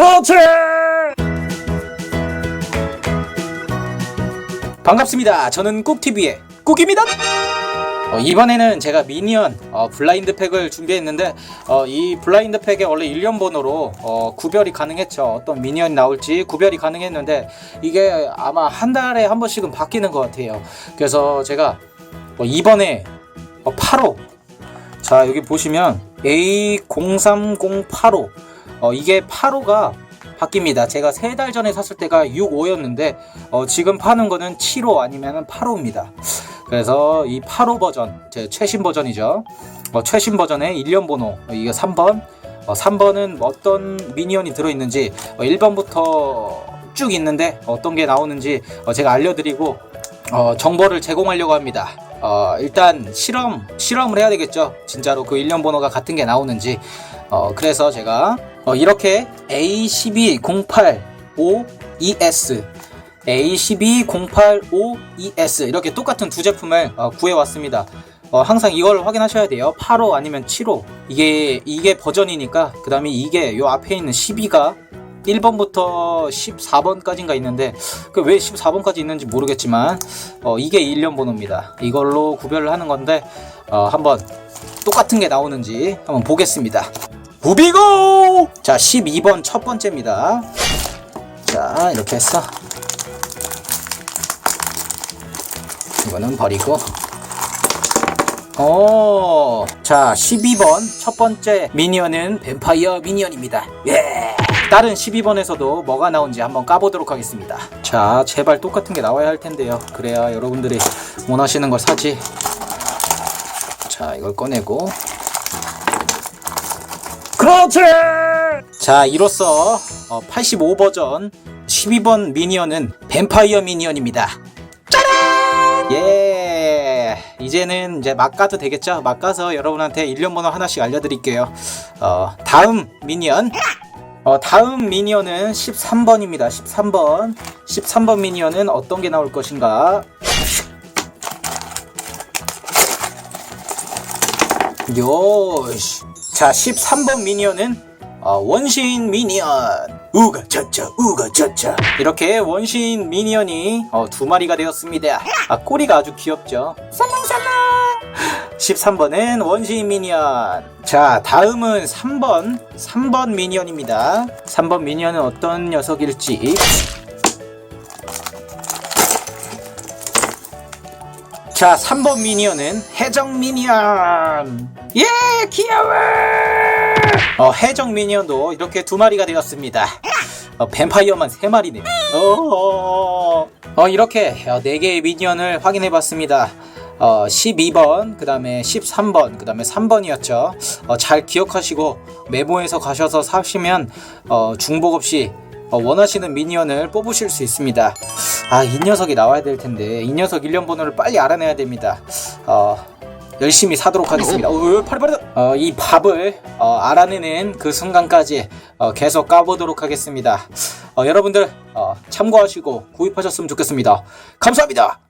그렇지! 반갑습니다. 저는 꾹TV의 꾹입니다. 어, 이번에는 제가 미니언 어, 블라인드 팩을 준비했는데 어, 이 블라인드 팩에 원래 일련 번호로 어, 구별이 가능했죠. 어떤 미니언이 나올지 구별이 가능했는데 이게 아마 한 달에 한 번씩은 바뀌는 것 같아요. 그래서 제가 어, 이번에 어, 8호 자 여기 보시면 A03085 어, 이게 8호가 바뀝니다. 제가 세달 전에 샀을 때가 65였는데 어, 지금 파는 거는 7호 아니면 8호입니다. 그래서 이 8호 버전, 제 최신 버전이죠. 어, 최신 버전의 1년 번호 어, 이게 3번. 어, 3번은 어떤 미니언이 들어있는지 어, 1번부터 쭉 있는데 어떤 게 나오는지 어, 제가 알려드리고 어, 정보를 제공하려고 합니다. 어, 일단 실험, 실험을 해야 되겠죠. 진짜로 그 1년 번호가 같은 게 나오는지. 어, 그래서 제가 어, 이렇게 A12085ES A12085ES 이렇게 똑같은 두 제품을 어, 구해왔습니다. 어, 항상 이걸 확인하셔야 돼요. 8호 아니면 7호. 이게, 이게 버전이니까, 그 다음에 이게 요 앞에 있는 12가 1번부터 14번까지인가 있는데, 그 왜 14번까지 있는지 모르겠지만, 어, 이게 1년 번호입니다. 이걸로 구별을 하는 건데, 어, 한번 똑같은 게 나오는지 한번 보겠습니다. 무비고! 자, 12번 첫 번째입니다. 자, 이렇게 했어. 이거는 버리고. 어, 자, 12번 첫 번째 미니언은 뱀파이어 미니언입니다. 예! 다른 12번에서도 뭐가 나온지 한번 까보도록 하겠습니다. 자, 제발 똑같은 게 나와야 할 텐데요. 그래야 여러분들이 원하시는 걸 사지. 자, 이걸 꺼내고. 그렇지! 자, 이로써 85버전 12번 미니언은 뱀파이어 미니언입니다. 짜란! 예! 이제는 이제 막 가도 되겠죠? 막 가서 여러분한테 일련 번호 하나씩 알려드릴게요. 어, 다음 미니언. 어, 다음 미니언은 13번입니다. 13번. 13번 미니언은 어떤 게 나올 것인가? 요시. 자, 13번 미니언은 어, 원신 미니언. 우가 차차, 우가 차차. 이렇게 원신 미니언이 어, 두 마리가 되었습니다. 아, 꼬리가 아주 귀엽죠. 살랑살랑. 13번은 원신 미니언. 자, 다음은 3번. 3번 미니언입니다. 3번 미니언은 어떤 녀석일지. 자, 3번 미니언은 해적 미니언. 예, 귀여워. 어, 해적 미니언도 이렇게 두 마리가 되었습니다. 어, 뱀파이어만 세 마리네. 어, 어, 이렇게 어, 네 개의 미니언을 확인해 봤습니다. 어, 12번, 그 다음에 13번, 그 다음에 3번이었죠. 어, 잘 기억하시고 메모해서 가셔서 사시면 어, 중복 없이 어, 원하시는 미니언을 뽑으실 수 있습니다. 아, 이 녀석이 나와야 될 텐데 이 녀석 일련 번호를 빨리 알아내야 됩니다. 어, 열심히 사도록 하겠습니다. 어, 빠르다. 어, 이 밥을 어, 알아내는 그 순간까지 어, 계속 까보도록 하겠습니다. 어, 여러분들 어, 참고하시고 구입하셨으면 좋겠습니다. 감사합니다.